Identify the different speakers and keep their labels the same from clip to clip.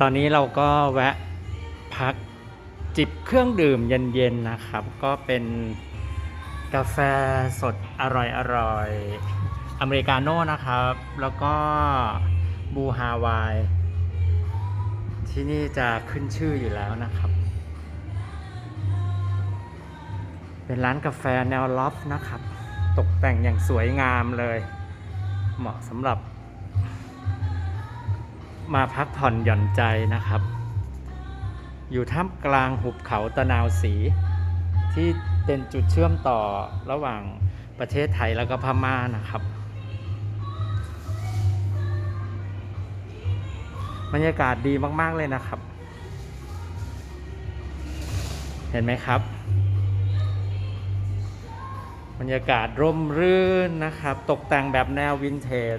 Speaker 1: ตอนนี้เราก็แวะพักจิบเครื่องดื่มเย็นๆนะครับ ก็เป็นกาแฟสดอร่อยๆอเมริกาโน่นะครับ แล้วก็บูฮาวาย ที่นี่จะขึ้นชื่ออยู่แล้วนะครับ เป็นร้านกาแฟแนวล็อฟนะครับ ตกแต่งอย่างสวยงามเลย เหมาะสำหรับ มาพักผ่อนหย่อนใจนะครับ อยู่ท่ามกลางหุบเขาตะนาวสี ที่เป็นจุดเชื่อมต่อระหว่างประเทศไทยแล้วก็พม่านะครับ บรรยากาศดีมาก ๆ เลยนะครับ เห็นไหมครับ บรรยากาศร่มรื่นนะครับ ตกแต่งแบบแนววินเทจ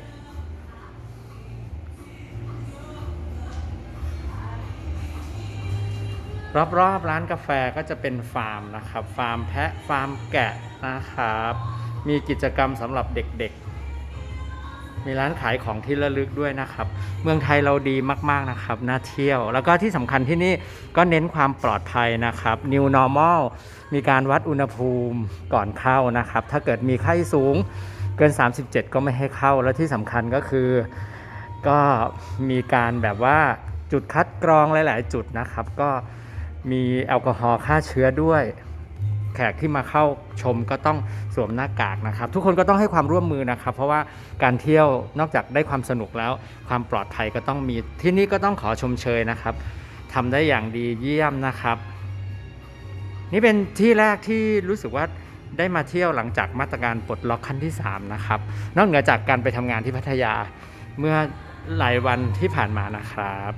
Speaker 1: รอบๆร้านกาแฟก็จะเป็นฟาร์มนะครับ ฟาร์มแพะฟาร์มแกะนะครับ มีกิจกรรมสำหรับเด็กๆ มีร้านขายของที่ระลึกด้วยนะครับ เมืองไทยเราดีมากๆนะครับน่าเที่ยว แล้วก็ที่สำคัญที่นี่ก็เน้นความปลอดภัยนะครับ New Normal มีการวัดอุณหภูมิก่อนเข้านะครับ ถ้าเกิดมีไข้สูงเกิน 37 ก็ไม่ให้เข้า แล้วที่สำคัญก็คือก็มีการแบบว่าจุดคัดกรองหลาย ๆ จุดนะครับ ก็ มีแอลกอฮอล์ฆ่าเชื้อด้วย แขกที่มาเข้าชมก็ต้องสวมหน้ากากนะครับ ทุกคนก็ต้องให้ความร่วมมือนะครับ เพราะว่าการเที่ยวนอกจากได้ความสนุกแล้ว ความปลอดภัยก็ต้องมีที่นี่ก็ต้องขอชมเชยนะครับทำได้อย่างดีเยี่ยมนะครับ นี่เป็นที่แรกที่รู้สึกว่าได้มาเที่ยวหลังจากมาตรการปลดล็อกขั้นที่ 3 นะครับ นอกเหนือจากการไปทำงานที่พัทยาเมื่อหลายวันที่ผ่านมานะครับ